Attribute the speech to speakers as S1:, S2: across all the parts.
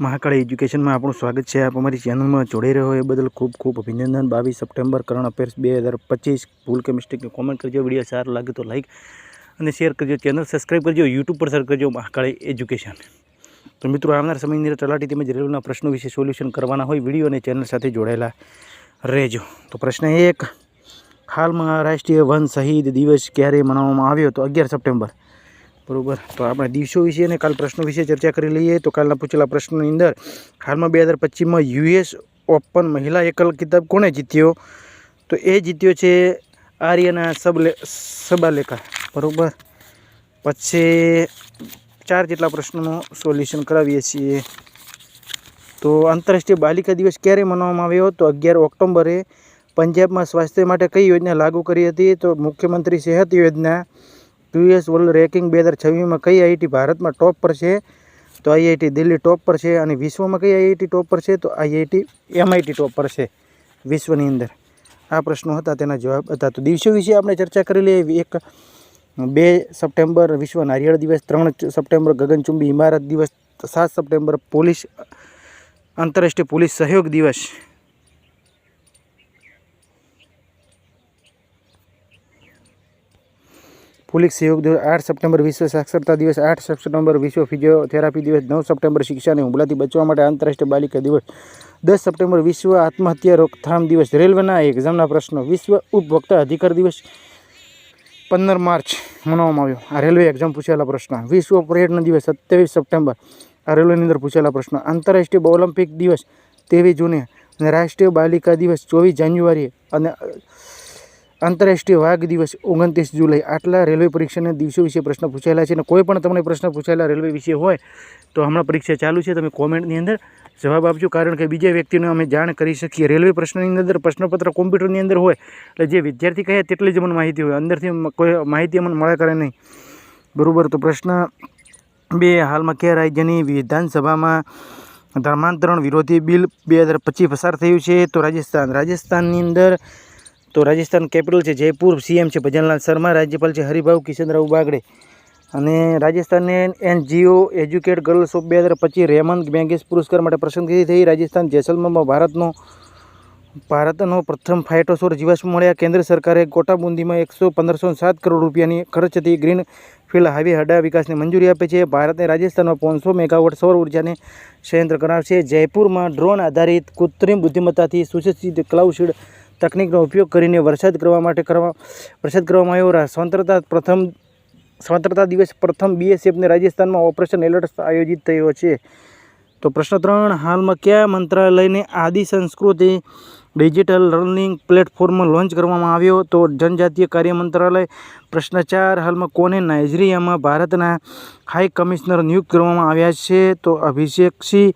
S1: મહાકાળી એજ્યુકેશનમાં આપણું સ્વાગત છે. આપ અમારી ચેનલમાં જોડાઈ રહ્યો એ બદલ ખૂબ ખૂબ અભિનંદન. બાવીસ સપ્ટેમ્બર કરંટ અફેર્સ બે હજાર પચીસ. ભૂલ કે મિસ્ટેકને કોમેન્ટ કરજો. વીડિયો સારો લાગે તો લાઈક અને શેર કરજો. ચેનલ સબસ્ક્રાઈબ કરજો. યુટ્યુબ પર સર્ચ કરજો મહાકાળી એજ્યુકેશન. તો મિત્રો, આવનાર સમયની અંદર તલાટી તેમજ રેલવેના પ્રશ્નો વિશે સોલ્યુશન કરવાના હોય, વીડિયો અને ચેનલ સાથે જોડાયેલા રહેજો. તો પ્રશ્ન એક, હાલમાં રાષ્ટ્રીય વન શહીદ દિવસ ક્યારે મનાવવામાં આવ્યો? તો અગિયાર સપ્ટેમ્બર. બરોબર? તો આપણે દિવસો વિશે અને કાલ પ્રશ્નો વિશે ચર્ચા કરી લઈએ. તો કાલના પૂછેલા પ્રશ્નની અંદર હાલમાં બે હજાર પચીસમાં યુએસ ઓપન મહિલા એકલ કિતાબ કોણે જીત્યો? તો એ જીત્યો છે આર્યના સબલે, સબાલેખા. બરાબર? પછી ચાર જેટલા પ્રશ્નોનું સોલ્યુશન કરાવીએ છીએ. તો આંતરરાષ્ટ્રીય બાલિકા દિવસ ક્યારે મનાવવામાં આવ્યો? તો અગિયાર ઓક્ટોબરે પંજાબમાં સ્વાસ્થ્ય માટે કઈ યોજના લાગુ કરી હતી? તો મુખ્યમંત્રી સેહત યોજના યુએસ વર્લ્ડ રેકિંગ બે હજાર છવ્વીસમાં કઈ આઈઆઈટી ભારતમાં ટોપ પર છે? તો આઈઆઈટી દિલ્હી ટોપ પર છે અને વિશ્વમાં કઈ આઈઆઈટી ટોપ પર છે? તો આઈઆઈટી એમઆઈટી ટોપ પર છે વિશ્વની અંદર. આ પ્રશ્નો હતા, તેના જવાબ હતા. તો દિવસો વિશે આપણે ચર્ચા કરી લઈએ. એક બે સપ્ટેમ્બર વિશ્વ નારિયેળ દિવસ, ત્રણ સપ્ટેમ્બર ગગનચુંબી ઇમારત દિવસ, સાત સપ્ટેમ્બર પોલીસ, આંતરરાષ્ટ્રીય પોલીસ સહયોગ દિવસ. પોલીસ સહયોગ દિવસ આઠ સપ્ટેમ્બર વિશ્વ સાક્ષરતા દિવસ, આઠ સપ્ટેમ્બર વિશ્વ ફિઝિયોથેરાપી દિવસ, નવ સપ્ટેમ્બર શિક્ષાને હુમલાથી બચવા માટે આંતરરાષ્ટ્રીય બાલિકા દિવસ, દસ સપ્ટેમ્બર વિશ્વ આત્મહત્યા રોકથામ દિવસ, રેલવેના એક્ઝામના પ્રશ્નો, વિશ્વ ઉપભોક્તા અધિકાર દિવસ, પંદર માર્ચ મનાવવામાં આવ્યો. આ રેલવે એક્ઝામ પૂછેલા પ્રશ્ન, વિશ્વ પર્યટન દિવસ, સત્યાવીસ સપ્ટેમ્બર, આ રેલવેની અંદર પૂછેલા પ્રશ્ન, આંતરરાષ્ટ્રીય ઓલિમ્પિક દિવસ, ત્રેવીસ જૂને, અને રાષ્ટ્રીય બાલિકા દિવસ, ચોવીસ જાન્યુઆરીએ અને આંતરરાષ્ટ્રીય વાઘ દિવસ ઓગણત્રીસ જુલાઈ. આટલા રેલવે પરીક્ષાના દિવસો વિશે પ્રશ્ન પૂછાયેલા છે અને કોઈ પણ તમને પ્રશ્ન પૂછાયેલા રેલવે વિશે હોય તો હમણાં પરીક્ષા ચાલુ છે. તમે કોમેન્ટની અંદર જવાબ આપજો, કારણ કે બીજા વ્યક્તિને અમે જાણ કરી શકીએ. રેલવે પ્રશ્નની અંદર પ્રશ્નપત્ર કોમ્પ્યુટરની અંદર હોય, એટલે જે વિદ્યાર્થી કહે તેટલી જ મને માહિતી હોય. અંદરથી કોઈ માહિતી અમને મળે કરે નહીં. બરાબર, તો પ્રશ્ન બે. હાલમાં કયા રાજ્યની વિધાનસભામાં ધર્માંતરણ વિરોધી બિલ બે હજાર પચીસ પસાર થયું છે? તો રાજસ્થાન. રાજસ્થાનની અંદર તો રાજસ્થાન કેપિટલ છે જયપુર સીએમ છે ભજનલાલ શર્મા, રાજ્યપાલ છે હરિભાઉ કિશનરાવ બાગડે અને રાજસ્થાનને એનજીઓ એજ્યુકેટ ગર્લ્સ ઓફ બે હજાર પચીસ રેમન બેંગેશ પુરસ્કાર માટે પસંદગી થઈ. રાજસ્થાન જેસલમેરમાં ભારતનો ભારતનો પ્રથમ ફાઇટોસોર જીવાશ્મ મળ્યા. કેન્દ્ર સરકારે ગોટાબુંદીમાં એકસો પંદરસો સાત કરોડ રૂપિયાની ખર્ચ થતી ગ્રીન ફિલ્ડ હાઈવે હડા વિકાસને મંજૂરી આપે છે. ભારતને રાજસ્થાનમાં પાંચસો મેગાવોટ સૌર ઉર્જાને સંયંત્ર કરાવશે જયપુરમાં ડ્રોન આધારિત કૃત્રિમ બુદ્ધિમત્તાથી સુસજ્જિત ક્લાઉડ તકનિકનો ઉપયોગ કરીને વરસાદ કરવા માટે કરવા, વરસાદ કરવામાં આવ્યો. સ્વતંત્રતા પ્રથમ, સ્વતંત્રતા દિવસ પ્રથમ બીએસએફને રાજસ્થાનમાં ઓપરેશન એલર્ટ આયોજિત થયો છે. તો પ્રશ્ન ત્રણ, હાલમાં કયા મંત્રાલયને આદિ સંસ્કૃતિ ડિજિટલ લર્નિંગ પ્લેટફોર્મ લોન્ચ કરવામાં આવ્યો? તો જનજાતીય કાર્ય મંત્રાલય, પ્રશ્ન ચાર, હાલમાં કોને નાઇજીરિયામાં ભારતના હાઈ કમિશનર નિયુક્ત કરવામાં આવ્યા છે? તો અભિષેકસિંહ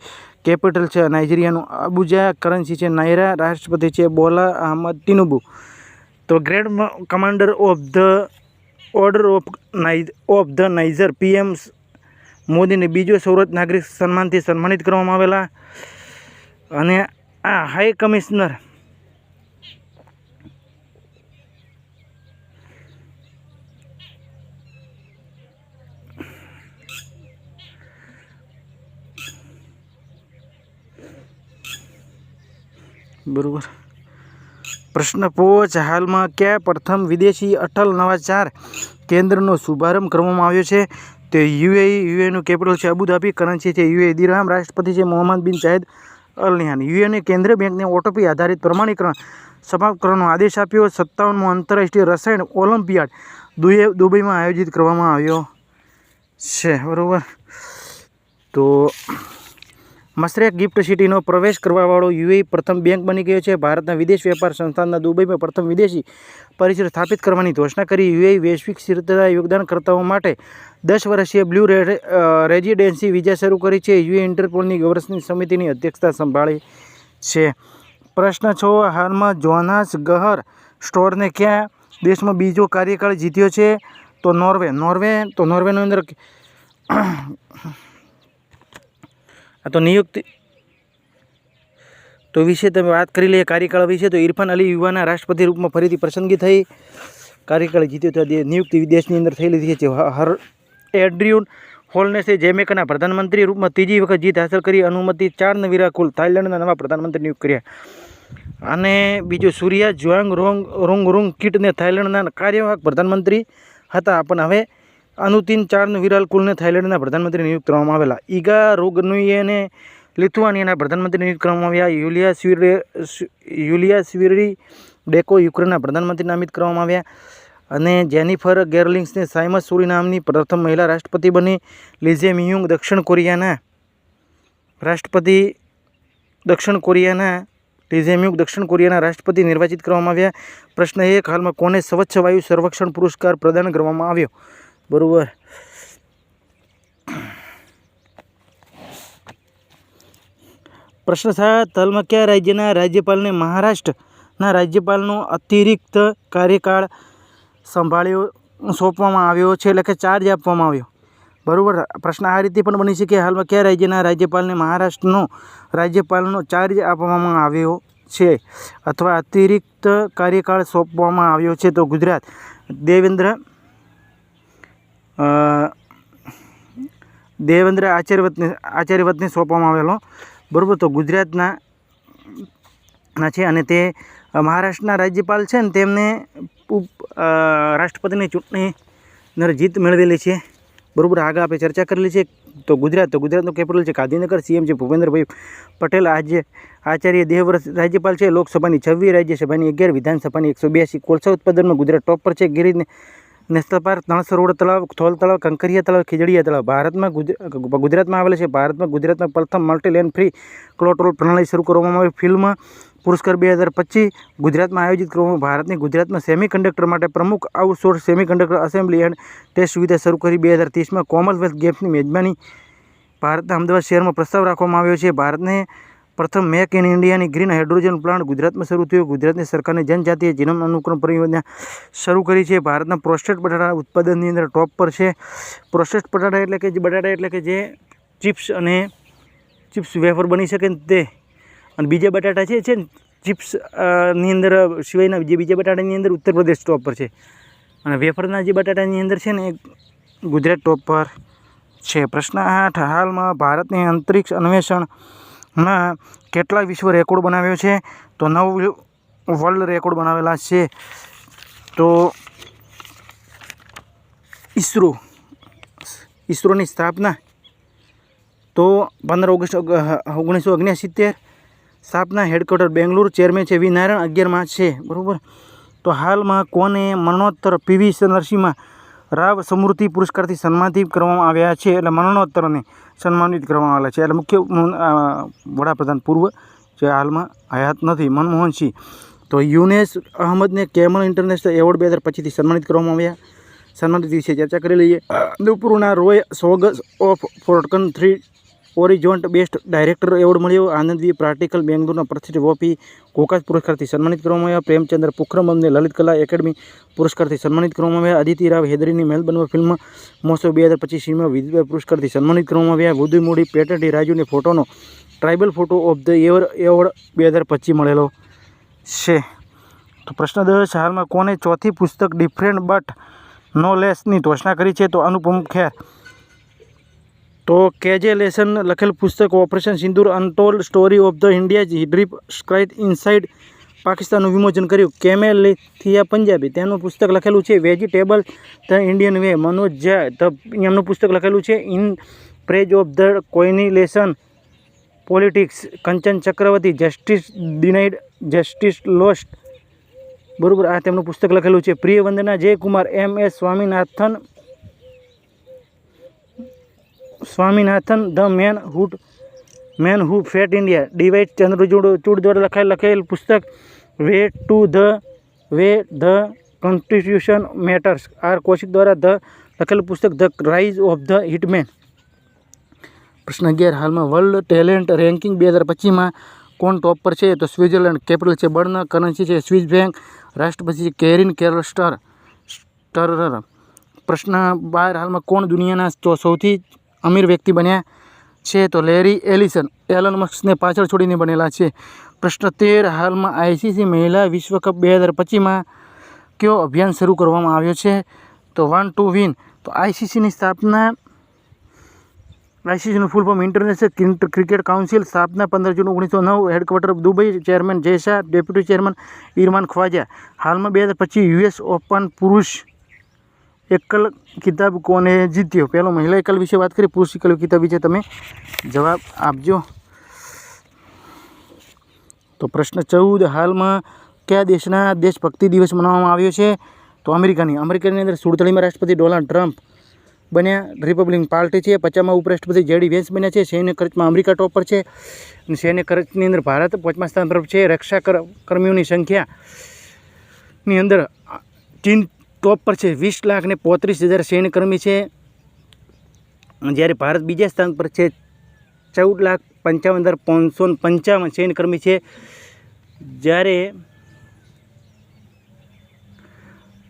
S1: કેપિટલ છે, નાઇજીરિયાનું અબુજા કરન્સી છે, નાયરા રાષ્ટ્રપતિ છે, બોલા અહમદ તિનુબુ તો grand commander of the order of નાઈ, ઓફ ધ નાઇઝર પીએમ મોદીને બીજો સૌરત નાગરિક સન્માનથી સન્માનિત કરવામાં આવેલા. અને આ હાઈ કમિશનર બરોબર. પ્રશ્ન પોચ હાલમાં કયા પ્રથમ વિદેશી અટલ નવાચાર કેન્દ્રનો શુભારંભ કરવામાં આવ્યો છે? તે યુએઈ યુએનું કેપિટલ છે અબુધાબી, કરન્સી છે યુએ દિરહામ રાષ્ટ્રપતિ છે મોહમ્મદ બિન સૈદ અલ નિહાન યુએને કેન્દ્રીય બેંકને ઓટોપી આધારિત પ્રમાણીકરણ સમાપ્ત કરવાનો આદેશ આપ્યો. સત્તાવનમો આંતરરાષ્ટ્રીય રસાયણ ઓલિમ્પિયાડ દુએ, દુબઈમાં આયોજિત કરવામાં આવ્યો છે. બરાબર. તો મસરેક ગિફ્ટ સિટીનો પ્રવેશ કરવાવાળો યુએઈ પ્રથમ બેંક બની ગયો છે. ભારતના વિદેશ વેપાર સંસ્થાનના દુબઈમાં પ્રથમ વિદેશી પરિસર સ્થાપિત કરવાની ઘોષણા કરી. યુએઈ વૈશ્વિક સ્થિરતા યોગદાનકર્તાઓ માટે દસ વર્ષીય બ્લુ રેઝિડેન્સી વિઝા શરૂ કરી છે. યુએ ઇન્ટરપોલની વર્ષની સમિતિની અધ્યક્ષતા સંભાળી છે. પ્રશ્ન છો, હાલમાં જોનાસ ગહર સ્ટોરને ક્યાં દેશમાં બીજો કાર્યકાળ જીત્યો છે? તો નોર્વે. નોર્વે, તો નોર્વેની અંદર તો નિયુક્તિ તો વિશે તમે વાત કરી લઈએ. કાર્યકાળ વિશે તો ઇરફાન અલી યુવાના રાષ્ટ્રપતિ રૂપમાં ફરીથી પસંદગી થઈ. કાર્યકાળ જીત્યો તો નિયુક્તિ વિદેશની અંદર થયેલી છે. હર એડ્રિયુન હોલનેસે જેમેકાના પ્રધાનમંત્રી રૂપમાં ત્રીજી વખત જીત હાંસલ કરી. અનુમતિ ચાર નવીરા કુલ થાઇલેન્ડના નવા પ્રધાનમંત્રી નિયુક્ત કર્યા. અને બીજું સૂર્યા જ્વાંગ રોંગ રોંગ રોંગ કીટને થાઇલેન્ડના કાર્યવાહક પ્રધાનમંત્રી હતા. પણ હવે અનુતિન ચારનું વિરાલ કુલને થાઇલેન્ડના પ્રધાનમંત્રી નિયુક્ત કરવામાં આવેલા. ઈગા રોગનુયેને લિથુઆનિયાના પ્રધાનમંત્રી નિયુક્ત કરવામાં આવ્યા. યુલિયા સ્વીરે યુલિયા સ્વીરી ડેકો યુક્રેનના પ્રધાનમંત્રી નામિત કરવામાં આવ્યા અને જેનિફર ગેરલિંગ્સને સાયમસ સુરી નામની પ્રથમ મહિલા રાષ્ટ્રપતિ બની. લીઝે મિયુંગ દક્ષિણ કોરિયાના રાષ્ટ્રપતિ, દક્ષિણ કોરિયાના લિઝેમ્યુક દક્ષિણ કોરિયાના રાષ્ટ્રપતિ નિર્વાચિત કરવામાં આવ્યા. પ્રશ્ન એક હાલમાં કોને સ્વચ્છ વાયુ સર્વેક્ષણ પુરસ્કાર પ્રદાન કરવામાં આવ્યો? બરાબર. પ્રશ્ન સાત હાલમાં કયા રાજ્યના રાજ્યપાલને મહારાષ્ટ્રના રાજ્યપાલનો અતિરિક્ત કાર્યકાળ સંભાળ્યો, સોંપવામાં આવ્યો છે? એટલે કે ચાર્જ આપવામાં આવ્યો. બરાબર. પ્રશ્ન આ રીતે પણ બની શકે હાલમાં કયા રાજ્યના રાજ્યપાલને મહારાષ્ટ્રનો રાજ્યપાલનો ચાર્જ આપવામાં આવ્યો છે? અથવા અતિરિક્ત કાર્યકાળ સોંપવામાં આવ્યો છે? તો ગુજરાત. દેવેન્દ્ર દેવેન્દ્ર આચાર્યવતને આચાર્યવતને સોંપવામાં આવેલો. બરાબર, તો ગુજરાતના ના છે અને તે મહારાષ્ટ્રના રાજ્યપાલ છે ને તેમને રાષ્ટ્રપતિની ચૂંટણી જીત મેળવેલી છે. બરાબર, આગળ આપણે ચર્ચા કરેલી છે. તો ગુજરાત, તો ગુજરાતનું કેપિટલ છે ગાંધીનગર. સીએમ છે ભૂપેન્દ્રભાઈ પટેલ. આજે આચાર્ય દેવવ્રત રાજ્યપાલ છે. લોકસભાની છવ્વીસ રાજ્યસભાની અગિયાર, વિધાનસભાની એકસો બ્યાસી કોલસા ઉત્પાદનમાં ગુજરાત ટોપ પર છે. ગીરી નેશનલ પાર્ક તણસરોવર તળાવ થોલ તળાવ, કંકરિયા તળાવ, ખીજડીયા તળાવ. ભારતમાં ગુજ- ગુજરાતમાં આવેલા છે. ભારતમાં ગુજરાતમાં પ્રથમ મલ્ટી લેન ફ્રી ક્લોટ્રોલ પ્રણાલી શરૂ કરવામાં આવી. ફિલ્મ પુરસ્કાર બે હજાર પચીસ ગુજરાતમાં આયોજિત કરવામાં ભારતની ગુજરાતમાં સેમિકન્ડક્ટર માટે પ્રમુખ outsource semiconductor assembly and test સુવિધા શરૂ કરી બે હજાર ત્રીસમાં. કોમનવેલ્થ ગેમ્સની મેજબાની ભારતના અમદાવાદ શહેરમાં પ્રસ્તાવ રાખવામાં આવ્યો છે. ભારતને પ્રથમ મેક ઇન ઇન્ડિયાની ગ્રીન હાઇડ્રોજન પ્લાન્ટ ગુજરાતમાં શરૂ થયો. ગુજરાતની સરકારની જનજાતીય જીનમ અનુક્રમ પરિયોજના શરૂ કરી છે. ભારતના પ્રોસ્ટેટ બટાટા ઉત્પાદનની અંદર ટોપ પર છે. પ્રોસેસ્ડ બટાટા એટલે કે જે બટાટા એટલે કે જે ચિપ્સ અને ચિપ્સ વેફર બની શકે તે. અને બીજા બટાટા છે છે ને, ચિપ્સની અંદર, સિવાયના જે બીજા બટાટાની અંદર ઉત્તર પ્રદેશ ટોપ પર છે. અને વેફરના જે બટાટાની અંદર છે ને ગુજરાત ટોપ પર છે. પ્રશ્ન આઠ, હાલમાં ભારતની અંતરિક્ષ અન્વેષણમાં કેટલા વિશ્વ રેકોર્ડ બનાવ્યો છે? તો નવ વર્લ્ડ રેકોર્ડ બનાવેલા છે. તો ઈસરો, ઈસરોની સ્થાપના તો પંદર ઓગસ્ટ ઓગણીસો ઓગણસિત્તેર. સ્થાપના હેડક્વાર્ટર બેંગ્લોર, ચેરમેન છે વી. નારાયણ અગિયારમાં છે. બરાબર? તો હાલમાં કોને મરણોત્તર પીવી નરસિંહમાં રાવ સમૃદ્ધિ પુરસ્કારથી સન્માનિત કરવામાં આવ્યા છે એટલે મરણોત્તરને સન્માનિત કરવામાં આવેલા છે. એટલે મુખ્ય વડાપ્રધાન પૂર્વ જે હાલમાં હયાત નથી મનમોહનસિંહ તો યુનેસ અહમદને કેમલ ઇન્ટરનેશનલ એવોર્ડ બે હજાર પચીસથી સન્માનિત કરવામાં આવ્યા. સન્માનિત વિશે ચર્ચા કરી લઈએ. નુપુરના Roy songs of forgotten trees ઓરિજોન્ટ best director award મળ્યો. આનંદવી પ્રાર્ટિકલ બેંગ્લોરના પ્રતિષ્ઠિત વોપી કોકાજ પુરસ્કારથી સન્માનિત કરવામાં આવ્યા. પ્રેમચંદ્ર પુખરમમને લલિત કલા એકેડમી પુરસ્કારથી સન્માનિત કરવામાં આવ્યા. અદિતિ રાવ હેદરીની મેલબર્નમાં ફિલ્મ મહોત્સવ બે હજાર પચીસમાં વિદ્યા પુરસ્કારથી સન્માનિત કરવામાં આવ્યા. વધુ મોડી પેટર્ટી રાજુને ફોટોનો tribal photo of the ever award બે હજાર પચીસ મળેલો છે. તો પ્રશ્ન દસ હાલમાં કોને ચોથી પુસ્તક ડિફરન્ટ બટ નો લેસની ઘોષણા કરી છે? તો અનુપમ ખેર તો કેજે લેસન લખેલ પુસ્તક operation Sindoor untold story of the India deep strike inside પાકિસ્તાનનું વિમોચન કર્યું. કેમેલિથિયા પંજાબી. તેનું પુસ્તક લખેલું છે vegetable the Indian way. Manoj જય ધ એમનું પુસ્તક લખેલું છે in praise of the કોઇનિલેશન politics. Kanchan Chakraborty, justice denied, justice lost. બરોબર, આ તેમનું પુસ્તક લખેલું છે. Priya Vandana Jaykumar, M S Swaminathan Swaminathan the man who, man who fed India DY Chandrachud Chud દ્વારા લખાયેલ, લખેલ પુસ્તક, way to the, way the constitution matters, R Kaushik દ્વારા ધ લખેલું પુસ્તક, the rise of the hitman. પ્રશ્ન અગિયાર, હાલમાં વર્લ્ડ ટેલેન્ટ રેન્કિંગ બે હજાર પચીસમાં કોણ ટોપ પર છે? તો સ્વિટ્ઝરલેન્ડ કેપિટલ છે બર્ન, કરન્સી છે સ્વિસ બેંક, રાષ્ટ્રપતિ છે કેરિન કેરલ સ્ટર પ્રશ્ન બાર, હાલમાં કોણ દુનિયાના સૌથી અમીર વ્યક્તિ બન્યા છે તો લેરી એલિસન એલન મસ્કને પાછળ છોડીને બનેલા છે. પ્રશ્ન તેર, હાલમાં આઈસીસી મહિલા વિશ્વ કપ બે હજાર પચીસમાં કયો અભિયાન શરૂ કરવામાં આવ્યો છે? તો વન ટુ વિન તો આઈસીસીની સ્થાપના, આઈસીસીનું full form international cricket council સ્થાપના પંદર જૂન ઓગણીસો નવ headquarter Dubai chairman Jay Shah deputy chairman Imran Khwaja. હાલમાં બે હજાર પચીસ યુએસ ઓપન પુરુષ એકલ કિતાબ કોને જીત્યો? પહેલો મહિલા એકલ વિશે વાત કરી, પુરુષ એકલ કિતાબ વિશે તમે જવાબ આપજો. તો પ્રશ્ન ચૌદ, હાલમાં કયા દેશના દેશભક્તિ દિવસ મનાવવામાં આવ્યો છે? તો અમેરિકાની અમેરિકાની અંદર સુડતાળીમાં રાષ્ટ્રપતિ ડોનાલ્ડ ટ્રમ્પ બન્યા. રિપબ્લિકન પાર્ટી છે પચાસમાં ઉપરાષ્ટ્રપતિ જેડી વેન્સ બન્યા છે, સૈન્ય ખર્ચમાં અમેરિકા ટોપ પર છે અને સૈન્ય ખર્ચની અંદર ભારત પાંચમા સ્થાન પર છે. રક્ષા કર, કર્મીઓની સંખ્યાની અંદર ચીન ટોપ પર છે, વીસ લાખ ને પોત્રીસ હજાર સૈન્યકર્મી છે. જ્યારે ભારત બીજા સ્થાન પર છે, ચૌદ લાખ પંચાવન હજાર પાંચસો પંચાવન સૈન્યકર્મી છે. જ્યારે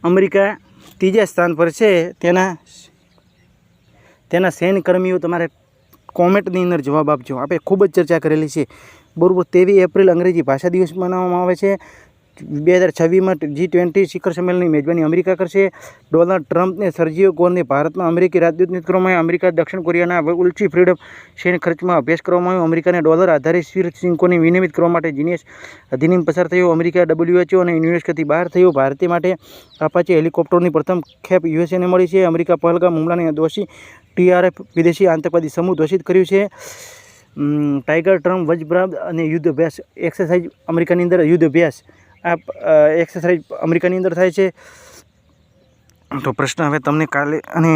S1: અમેરિકા ત્રીજા સ્થાન પર છે, તેના તેના સૈન્યકર્મીઓ તમારે કોમેન્ટની અંદર જવાબ આપજો. આપણે ખૂબ જ ચર્ચા કરેલી છે. બરાબર તેવી એપ્રિલ અંગ્રેજી ભાષા દિવસ મનાવવામાં આવે છે. બે હજાર છવ્વીસમાં જી ટ્વેન્ટી શિખર સંમેલનની મેજબાની અમેરિકા કરશે. ડોનાલ્ડ ટ્રમ્પને સર્જીઓ ગોરને ભારતમાં અમેરિકી રાજદૂત નિયુક્ત કરવામાં આવ્યા. અમેરિકા, દક્ષિણ કોરિયાના ઉલચી ફ્રીડમ સૈન્ય ખર્ચમાં અભ્યાસ કરવામાં આવ્યો. અમેરિકાને ડોલર આધારિત શિર સિંકોને વિનિયમિત કરવા માટે જીનેશ અધિનિયમ પસાર થયો. અમેરિકા ડબલ્યુએચઓ અને યુનેસ્કોથી બહાર થયો. ભારતીય માટે અપાચે હેલિકોપ્ટરની પ્રથમ ખેપ યુએસએને મળી છે. અમેરિકા, પહલગામ, હુમલાને દોષી ટીઆરએફ વિદેશી આતંકવાદી સમૂહ દોષિત કર્યું છે. ટાઈગર ટ્રમ્પ વજબ્રાબ અને યુદ્ધ અભ્યાસ એક્સરસાઇઝ અમેરિકાની અંદર યુદ્ધ અભ્યાસ આ એક્સરસાઇઝ અમેરિકાની અંદર થાય છે. તો પ્રશ્ન હવે તમને કાલે અને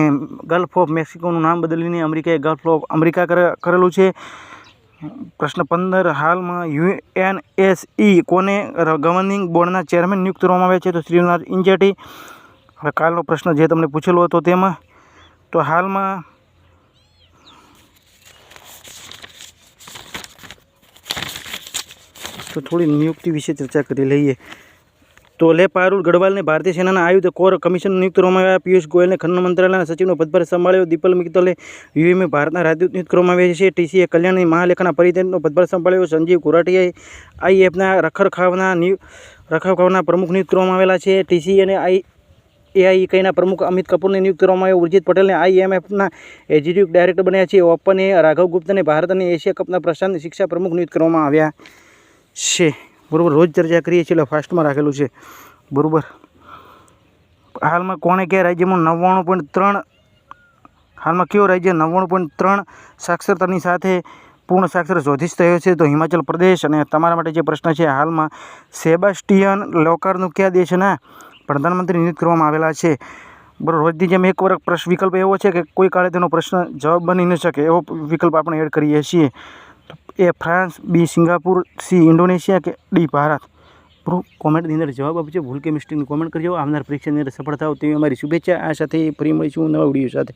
S1: ગલ્ફ ઓફ મેક્સિકોનું નામ બદલીને અમેરિકાએ ગલ્ફ ઓફ અમેરિકા કરેલું છે. પ્રશ્ન પંદર, હાલમાં યુએનએસઈ કોને ગવર્નિંગ બોર્ડના ચેરમેન નિયુક્ત કરવામાં આવ્યા છે? તો શ્રીનાથ ઇન્જેટી. હવે કાલનો પ્રશ્ન જે તમને પૂછેલો હતો તેમાં. તો હાલમાં તો થોડી નિયુક્તિ વિશે ચર્ચા કરી લઈએ. તો લે પારુલ ગઢવાલને ભારતીય સેનાના આયુધ કોર કમિશન નિયુક્ત કરવામાં આવ્યા. પિયુષ ગોયલને ખનન મંત્રાલયના સચિવનો પદભાર સંભાળ્યો. દીપલ મિત્તલે યુએમએ ભારતના રાજદૂત નિયુક્ત કરવામાં આવ્યા છે. ટીસીએ કલ્યાણની મહાલેખાના પરિધેયનો પદભાર સંભાળ્યો. સંજીવ ગુરાટીયાએ આઈએફના રખરખાવના રખરખાવના પ્રમુખ નિયુક્ત કરવામાં આવેલા છે. ટીસી અને આઈ એઆઈકઈના પ્રમુખ અમિત કપૂરને નિયુક્ત કરવામાં આવ્યો. ઉર્જિત પટેલને આઈએમએફના એક્ઝિક્યુટિવ ડાયરેક્ટર બન્યા છે. ઓપને રાઘવ ગુપ્તને ભારત અને એશિયા કપના પ્રશાંત શિક્ષા પ્રમુખ નિયુક્ત કરવામાં આવ્યા. છે. બરાબર, રોજ ચર્ચા કરીએ છીએ એટલે ફાસ્ટમાં રાખેલું છે. બરાબર. હાલમાં કોણે કયા રાજ્યમાં નવ્વાણું પોઈન્ટ ત્રણ, હાલમાં કયો રાજ્ય નવ્વાણું પોઈન્ટ ત્રણ સાક્ષરતાની સાથે પૂર્ણ સાક્ષર શોધીશ થયો છે? તો હિમાચલ પ્રદેશ અને તમારા માટે જે પ્રશ્ન છે, હાલમાં સેબાસ્ટિયન લોકરનું કયા દેશના પ્રધાનમંત્રી નિયુક્ત કરવામાં આવેલા છે? બરાબર, રોજની જેમ એક વાર પ્રશ્ન, વિકલ્પ એવો છે કે કોઈ કાળે તેનો પ્રશ્ન જવાબ બની ન શકે એવો વિકલ્પ આપણે એડ કરીએ છીએ. A France, B Singapore, C Indonesia કે ડી ભારત? બરો કોમેન્ટની અંદર જવાબ આપજો. ભૂલ કે મિસ્ટેકની કોમેન્ટ કરજો. આવનાર પરીક્ષાની અંદર સફળ થાવ તેવી અમારી શુભેચ્છા. આ સાથે ફરી મળીશું નવા વીડિયો સાથે.